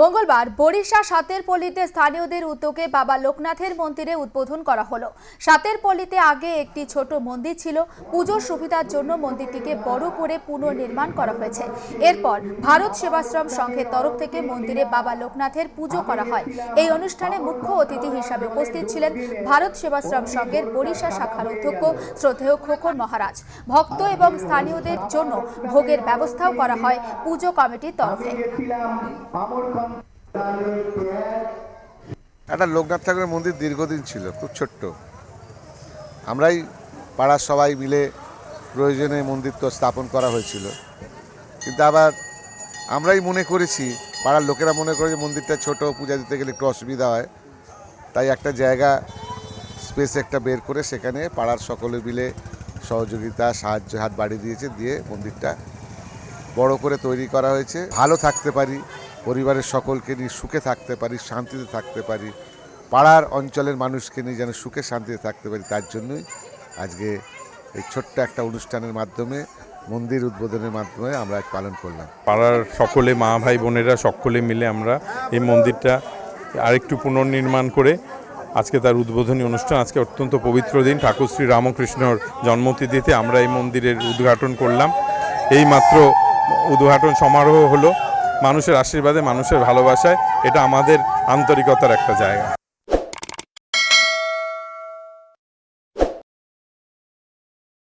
মঙ্গলবার বরিশা সাতের পল্লীতে স্থানীয়দের উদ্যোগে বাবা লোকনাথের মন্দিরে উদ্বোধন করা হলো। সাতের পল্লীতে আগে একটি ছোট মন্দির ছিল। পুজোর সুবিধার জন্য মন্দিরটিকে বড় করে পুনর্নির্মাণ করা হয়েছে। এরপর ভারত সেবাশ্রম সংঘের তরফ থেকে মন্দিরে বাবা লোকনাথের পুজো করা হয়। এই অনুষ্ঠানে মুখ্য অতিথি হিসাবে উপস্থিত ছিলেন ভারত সেবাশ্রম সংঘের বরিশা শাখার অধ্যক্ষ শ্রদ্ধেয় খোকন মহারাজ। ভক্ত এবং স্থানীয়দের জন্য ভোগের ব্যবস্থাও করা হয় পুজো কমিটির তরফে। একটা লোকনাথ ঠাকুরের মন্দির দীর্ঘদিন ছিল, খুব ছোট্ট। আমরাই পাড়ার সবাই মিলে প্রয়োজনে মন্দির তো স্থাপন করা হয়েছিল। কিন্তু আবার আমরাই মনে করেছি, পাড়ার লোকেরা মনে করে যে মন্দিরটা ছোট, পূজা দিতে গেলে একটু অসুবিধা হয়। তাই একটা জায়গা স্পেস একটা বের করে সেখানে পাড়ার সকলে মিলে সহযোগিতা, সাহায্য, হাত বাড়িয়ে দিয়েছে, দিয়ে মন্দিরটা বড় করে তৈরি করা হয়েছে। ভালো থাকতে পারি। পরিবারের সকলকে নিয়ে সুখে থাকতে পারি, শান্তিতে থাকতে পারি। পাড়ার অঞ্চলের মানুষকে নিয়ে যেন সুখে, শান্তিতে থাকতে পারি, তার জন্যই আজকে এই ছোট্ট একটা অনুষ্ঠানের মাধ্যমে, মন্দির উদ্বোধনের মাধ্যমে আমরা আজ পালন করলাম। পাড়ার সকলে, মা, ভাই, বোনেরা সকলে মিলে আমরা এই মন্দিরটা আরেকটু পুনর্নির্মাণ করে আজকে তার উদ্বোধনী অনুষ্ঠান, আজকে অত্যন্ত পবিত্র দিন। ঠাকুর শ্রী রামকৃষ্ণর জন্মতিথিতে আমরা এই মন্দিরের উদ্ঘাটন করলাম। এই মাত্র উদ্ঘাটন সমারোহ হলো। মানুষের আশীর্বাদে মানুষের ভালোবাসায় এটা আমাদের আন্তরিকতার একটা জায়গা।